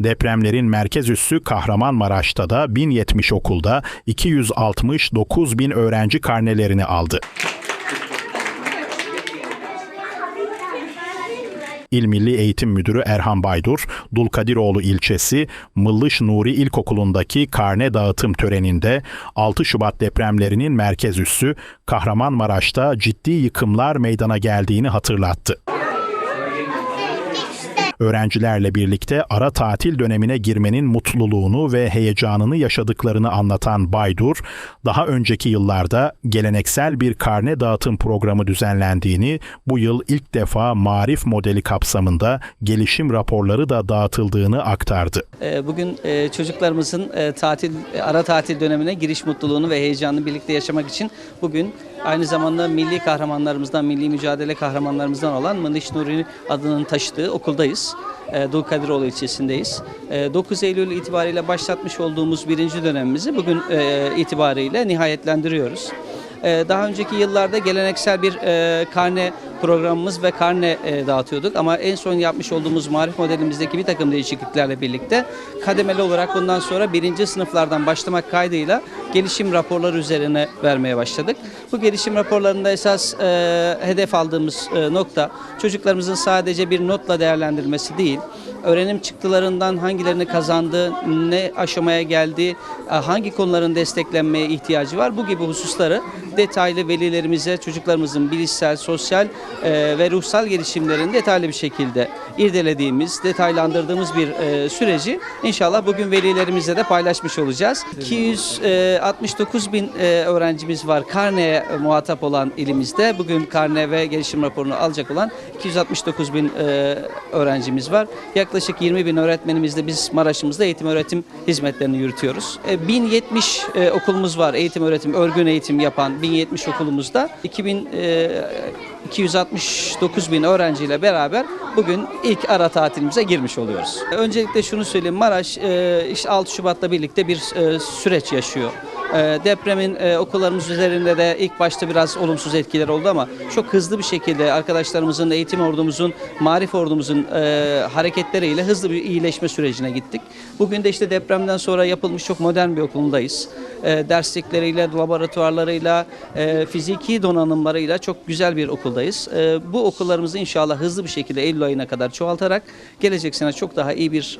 Depremlerin merkez üssü Kahramanmaraş'ta da 1070 okulda 269 bin öğrenci karnelerini aldı. İl Milli Eğitim Müdürü Erhan Baydur, Dulkadiroğlu ilçesi Mıllış Nuri İlkokulu'ndaki karne dağıtım töreninde 6 Şubat depremlerinin merkez üssü Kahramanmaraş'ta ciddi yıkımlar meydana geldiğini hatırlattı. Öğrencilerle birlikte ara tatil dönemine girmenin mutluluğunu ve heyecanını yaşadıklarını anlatan Baydur, daha önceki yıllarda geleneksel bir karne dağıtım programı düzenlendiğini, bu yıl ilk defa marif modeli kapsamında gelişim raporları da dağıtıldığını aktardı. Ee, Bugün e, çocuklarımızın e, tatil ara tatil dönemine giriş mutluluğunu ve heyecanını birlikte yaşamak için bugün aynı zamanda milli kahramanlarımızdan, milli mücadele kahramanlarımızdan olan Mınış Nuri adının taşıdığı okuldayız. E, Dulkadiroğlu ilçesindeyiz. E, 9 Eylül itibariyle başlatmış olduğumuz birinci dönemimizi bugün e, itibariyle nihayetlendiriyoruz. Daha önceki yıllarda geleneksel bir e, karne programımız ve karne e, dağıtıyorduk ama en son yapmış olduğumuz marif modelimizdeki bir takım değişikliklerle birlikte kademeli olarak bundan sonra birinci sınıflardan başlamak kaydıyla gelişim raporları üzerine vermeye başladık. Bu gelişim raporlarında esas e, hedef aldığımız e, nokta çocuklarımızın sadece bir notla değerlendirilmesi değil, öğrenim çıktılarından hangilerini kazandı, ne aşamaya geldi, e, hangi konuların desteklenmeye ihtiyacı var bu gibi hususları detaylı velilerimize çocuklarımızın bilişsel, sosyal e, ve ruhsal gelişimlerini detaylı bir şekilde irdelediğimiz, detaylandırdığımız bir e, süreci inşallah bugün velilerimizle de paylaşmış olacağız. 269 bin e, öğrencimiz var karneye muhatap olan ilimizde. Bugün karne ve gelişim raporunu alacak olan 269 bin e, öğrencimiz var. Yaklaşık 20 bin öğretmenimizle biz Maraş'ımızda eğitim öğretim hizmetlerini yürütüyoruz. E, 1070 e, okulumuz var eğitim öğretim, örgün eğitim yapan 1070 okulumuzda. 2000 e, 269 bin öğrenciyle beraber bugün ilk ara tatilimize girmiş oluyoruz. Öncelikle şunu söyleyeyim Maraş e, işte 6 Şubat'la birlikte bir e, süreç yaşıyor. E, Depremin e, okullarımız üzerinde de ilk başta biraz olumsuz etkiler oldu ama çok hızlı bir şekilde arkadaşlarımızın, eğitim ordumuzun, marif ordumuzun e, hareketleriyle hızlı bir iyileşme sürecine gittik. Bugün de işte depremden sonra yapılmış çok modern bir okulundayız. E, derslikleriyle, laboratuvarlarıyla, e, fiziki donanımlarıyla çok güzel bir okuldayız. E, bu okullarımızı inşallah hızlı bir şekilde Eylül ayına kadar çoğaltarak gelecek sene çok daha iyi bir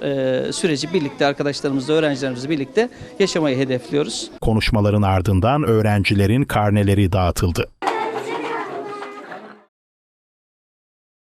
süreci birlikte arkadaşlarımızla, öğrencilerimizle birlikte yaşamayı hedefliyoruz. Konuşmaların ardından öğrencilerin karneleri dağıtıldı.